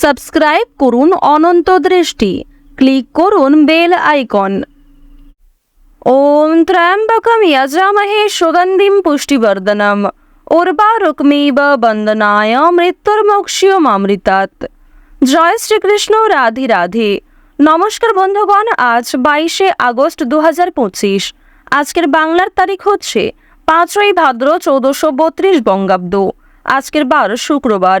Subscribe করুন অনন্ত দৃষ্টি। Click করুন বেল আইকন। ওম ত্র্যম্বকম যজামহে সুগন্ধিম পুষ্টিবর্ধনম। উর্বারুকমিব বন্দনায় মৃত্যুর্মোক্ষ্যমৃতাৎ জয় শ্রীকৃষ্ণ, রাধে রাধে। নমস্কার বন্ধুগণ, আজ বাইশে আগস্ট দু হাজার পঁচিশ। আজকের বাংলার তারিখ হচ্ছে পাঁচই ভাদ্র চৌদ্দশো বত্রিশ বঙ্গাব্দ। আজকের বার শুক্রবার।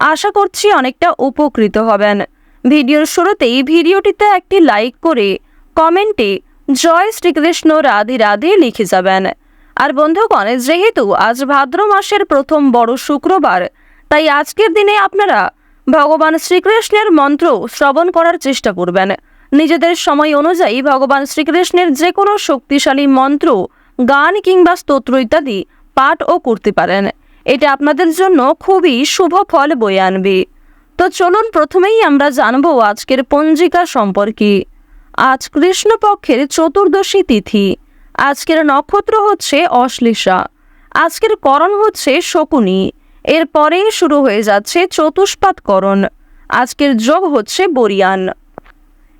আশা করছি অনেকটা উপকৃত হবেন। ভিডিওর শুরুতেই ভিডিওটিতে একটি লাইক করে কমেন্টে জয় শ্রীকৃষ্ণ রাধে রাধে লিখে যাবেন। আর বন্ধুগণ, যেহেতু আজ ভাদ্র মাসের প্রথম বড় শুক্রবার, তাই আজকের দিনে আপনারা ভগবান শ্রীকৃষ্ণের মন্ত্র শ্রবণ করার চেষ্টা করবেন। নিজেদের সময় অনুযায়ী ভগবান শ্রীকৃষ্ণের যে কোনো শক্তিশালী মন্ত্র, গান কিংবা স্তোত্র ইত্যাদি পাঠ ও করতে পারেন। এটা আপনাদের জন্য খুবই শুভ ফল বয়ে আনবে। তো চলুন প্রথমেই আমরা জানব আজকের পঞ্জিকা সম্পর্কে। আজ কৃষ্ণপক্ষের চতুর্দশী তিথি। আজকের নক্ষত্র হচ্ছে অশ্লেষা। আজকের করণ হচ্ছে শকুনি। এরপরেই শুরু হয়ে যাচ্ছে চতুষ্পাত করণ। আজকের যোগ হচ্ছে বরিয়ান।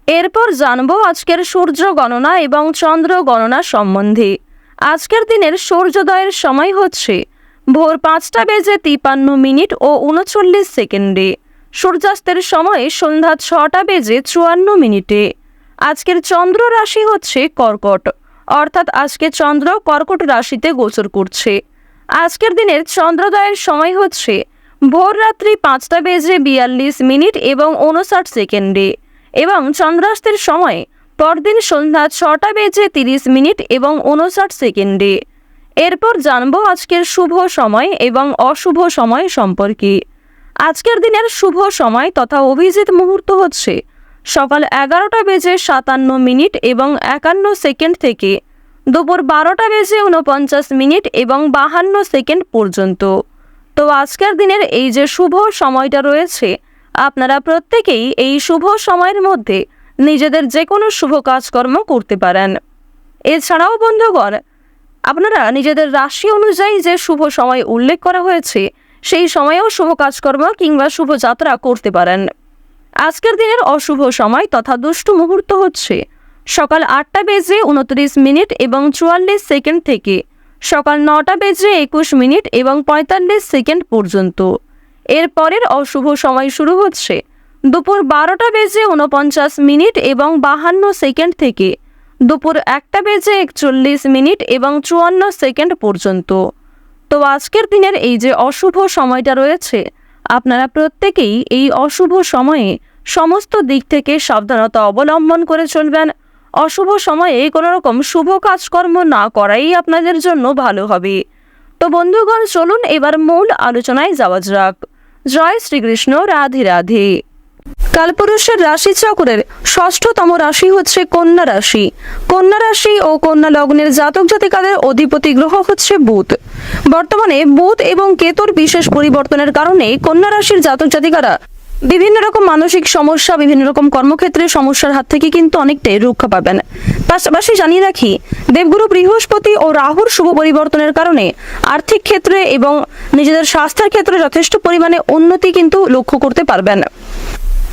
এরপর জানব আজকের সূর্য গণনা এবং চন্দ্র গণনা সম্বন্ধে। আজকের দিনের সূর্যোদয়ের সময় হচ্ছে ভোর পাঁচটা বেজে তিপান্ন মিনিট ও উনচল্লিশ সেকেন্ডে। সূর্যাস্তের সময় সন্ধ্যা ছটা বেজে চুয়ান্ন মিনিটে। আজকের চন্দ্র রাশি হচ্ছে কর্কট। অর্থাৎ আজকে চন্দ্র কর্কট রাশিতে গোচর করছে। আজকের দিনের চন্দ্রোদয়ের সময় হচ্ছে ভোর রাত্রি পাঁচটা বেজে বিয়াল্লিশ মিনিট এবং উনষাট সেকেন্ডে এবং চন্দ্রাস্তের সময় পরদিন সন্ধ্যা ছটা বেজে তিরিশ মিনিট এবং উনষাট সেকেন্ডে। এরপর জানব আজকের শুভ সময় এবং অশুভ সময় সম্পর্কে। আজকের দিনের শুভ সময় তথা অভিজিৎ মুহূর্ত হচ্ছে সকাল এগারোটা বেজে সাতান্ন মিনিট এবং একান্ন সেকেন্ড থেকে দুপুর বারোটা বেজে উনপঞ্চাশ মিনিট এবং বাহান্ন সেকেন্ড পর্যন্ত। তো আজকের দিনের এই যে শুভ সময়টা রয়েছে, আপনারা প্রত্যেকেই এই শুভ সময়ের মধ্যে নিজেদের যে কোনো শুভ কাজকর্ম করতে পারেন। এছাড়াও বন্ধুগণ আপনারা নিজেদের রাশি অনুযায়ী যে শুভ সময় উল্লেখ করা হয়েছে, সেই সময়েও শুভ কাজকর্ম কিংবা শুভ যাত্রা করতে পারেন। আজকের দিনের অশুভ সময় তথা দুষ্টু মুহূর্ত হচ্ছে সকাল আটটা বেজে উনত্রিশ মিনিট এবং চুয়াল্লিশ সেকেন্ড থেকে সকাল নটা বেজে একুশ মিনিট এবং পঁয়তাল্লিশ সেকেন্ড পর্যন্ত। এর পরের অশুভ সময় শুরু হচ্ছে দুপুর বারোটা বেজে উনপঞ্চাশ মিনিট এবং বাহান্ন সেকেন্ড থেকে দুপুর একটা বেজে একচল্লিশ মিনিট এবং চুয়ান্ন সেকেন্ড পর্যন্ত। তো আজকের দিনের এই যে অশুভ সময়টা রয়েছে, আপনারা প্রত্যেকেই এই অশুভ সময়ে সমস্ত দিক থেকে সাবধানতা অবলম্বন করে চলবেন। অশুভ সময়ে কোনো রকম শুভ কাজকর্ম না করাই আপনাদের জন্য ভালো হবে। তো বন্ধুগণ, চলুন এবার মূল আলোচনায় যাওয়া যাক। জয় শ্রীকৃষ্ণ, রাধে রাধে। কালপুরুষের রাশি চক্রের ষষ্ঠতম রাশি হচ্ছে কন্যা রাশি। কন্যা রাশি ও কন্যা লগ্নের জাতক জাতিকাদের অধিপতি গ্রহ হচ্ছে বুধ। বর্তমানে বুধ এবং কেতুর বিশেষ পরিবর্তনের কারণে কন্যা রাশির জাতক জাতিকারা বিভিন্ন রকম মানসিক সমস্যা, বিভিন্ন রকম কর্মক্ষেত্রে সমস্যার হাত থেকে কিন্তু অনেকটাই রক্ষা পাবেন। পাশাপাশি জানিয়ে রাখি, দেবগুরু বৃহস্পতি ও রাহুর শুভ পরিবর্তনের কারণে আর্থিক ক্ষেত্রে এবং নিজেদের স্বাস্থ্যের ক্ষেত্রে যথেষ্ট পরিমাণে উন্নতি কিন্তু লক্ষ্য করতে পারবেন।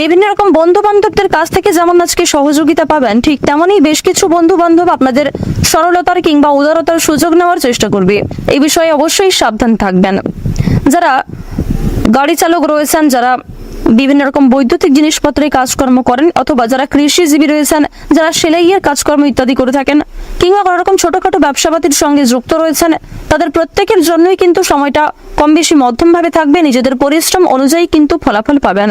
বিভিন্ন রকম বন্ধু বান্ধবদের কাছ থেকে যেমন আজকে সহযোগিতা পাবেন, ঠিক তেমনই বেশ কিছু বন্ধু বান্ধব আপনাদের সরলতার কিংবা উদারতার সুযোগ নেওয়ার চেষ্টা করবে। এই বিষয়ে অবশ্যই সাবধান থাকবেন। যারা গাড়ি চালক রয়েছেন, যারা বিভিন্ন রকম বৈদ্যুতিক জিনিসপত্রে কাজকর্ম করেন অথবা যারা কৃষিজীবী রয়েছেন, যারা সেলাইয়ের কাজকর্ম ইত্যাদি করে থাকেন কিংবা কোনো রকম ছোটখাটো ব্যবসাপাতির সঙ্গে যুক্ত রয়েছেন, তাদের প্রত্যেকের জন্যই কিন্তু সময়টা কম বেশি মধ্যমভাবে থাকবে। নিজেদের পরিশ্রম অনুযায়ী কিন্তু ফলাফল পাবেন।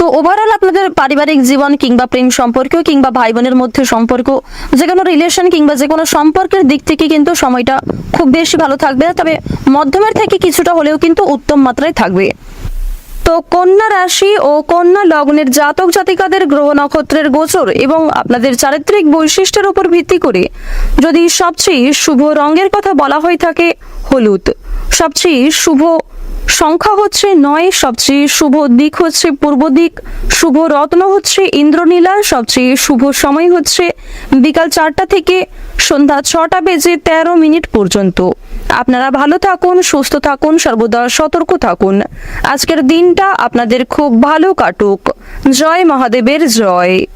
তো ওভারঅল আপনাদের পারিবারিক জীবন কিংবা প্রেম সম্পর্ক কিংবা ভাই বোনের মধ্যে সম্পর্ক, যে কোনো রিলেশন কিংবা যে কোনো সম্পর্কের দিক থেকে কিন্তু সময়টা খুব বেশি ভালো থাকবে তবে মধ্যমের থেকে কিছুটা হলেও কিন্তু উত্তম মাত্রায় থাকবে। তো কন্যা রাশি ও কন্যা লগ্নের জাতক জাতিকাদের গ্রহ নক্ষত্রের গোচর এবং আপনাদের চারিত্রিক বৈশিষ্ট্যের উপর ভিত্তি করে যদি সবচেয়ে শুভ রঙের কথা বলা হয়ে থাকে, হলুদ। সবচেয়ে শুভ সংখ্যা হচ্ছে নয়, সবচেয়ে শুভ দিক হচ্ছে পূর্ব দিক, শুভ রত্ন হচ্ছে ইন্দ্রনীলা, সবচেয়ে শুভ সময় হচ্ছে বিকাল চারটা থেকে সন্ধ্যা ছটা বেজে তেরো মিনিট পর্যন্ত। আপনারা ভালো থাকুন, সুস্থ থাকুন, সর্বদা সতর্ক থাকুন। আজকের দিনটা আপনাদের খুব ভালো কাটুক। জয় মহাদেবের জয়।